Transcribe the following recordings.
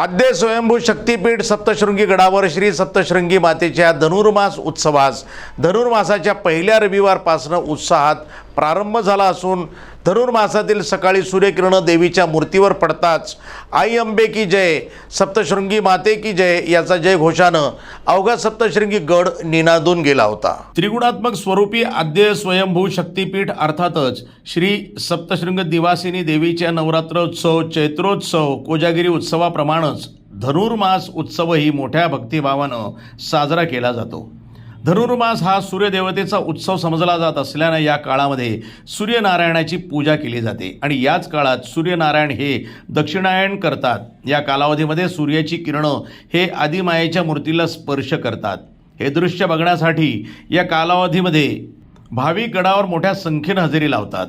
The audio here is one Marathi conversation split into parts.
आद्य स्वयंभू शक्तीपीठ सप्तशृंगी गडावर श्री सप्तशृंगी मातेच्या धनुर्मास उत्सवास. धनुर्मासाच्या पहिल्या रविवारपासनं उत्साहात प्रारंभ झाला असून धनुर्मासातील सकाळी सूर्यकिरणं देवीच्या मूर्तीवर पडताच आई अंबे की जय सप्तशृंगी माते की जय याचा जय घोषानं अवघा सप्तशृंगी गड निनादून गेला होता. त्रिगुणात्मक स्वरूपी आद्य स्वयंभू शक्तीपीठ अर्थातच श्री सप्तशृंग दिवासिनी देवीच्या नवरात्रोत्सव चैत्रोत्सव कोजागिरी उत्सवाप्रमाणेच धनुर्मास उत्सवही मोठ्या भक्तिभावानं साजरा केला जातो. धनुर्मास हा सूर्यदेवतेचा उत्सव समजला जात असल्यानं या काळामध्ये सूर्यनारायणाची पूजा केली जाते. आणि याच काळात सूर्यनारायण हे दक्षिणायन करतात. या कालावधीमध्ये सूर्याची किरणं हे आदिमायेच्या मूर्तीला स्पर्श करतात. हे दृश्य बघण्यासाठी या कालावधीमध्ये भाविक गडावर मोठ्या संख्येनं हजेरी लावतात.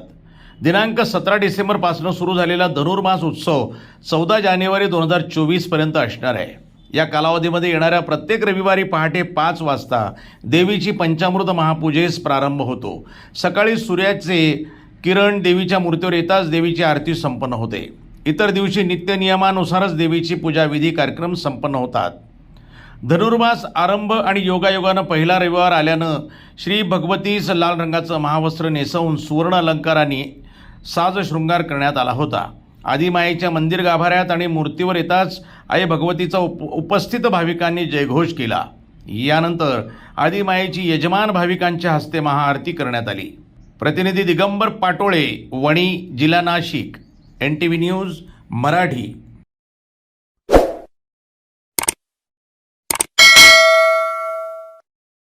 दिनांक सतरा डिसेंबरपासून सुरू झालेला धनुर्मास उत्सव चौदा जानेवारी दोन हजार चोवीसपर्यंत असणार आहे. या कालावधीमध्ये येणाऱ्या प्रत्येक रविवारी पहाटे पाच वाजता देवीची पंचामृत महापूजेस प्रारंभ होतो. सकाळी सूर्याचे किरण देवीच्या मूर्तीवर येताच देवीची आरती संपन्न होते. इतर दिवशी नित्यनियमानुसारच देवीची पूजाविधी कार्यक्रम संपन्न होतात. धनुर्मास आरंभ आणि योगायोगानं पहिला रविवार आल्यानं श्री भगवतीस लाल रंगाचं महावस्त्र नेसवून सुवर्ण अलंकाराने साज शृंगार करण्यात आला होता. आदिमायेच्या मंदिर गाभाऱ्यात आणि मूर्तीवर येताच आई भगवतीचा उप उपस्थित भाविकांनी जयघोष केला. यानंतर आदिमायेची यजमान भाविकांच्या हस्ते महाआरती करण्यात आली. प्रतिनिधी दिगंबर पाटोळे वणी जिल्हा Nashik N T V news Marathi.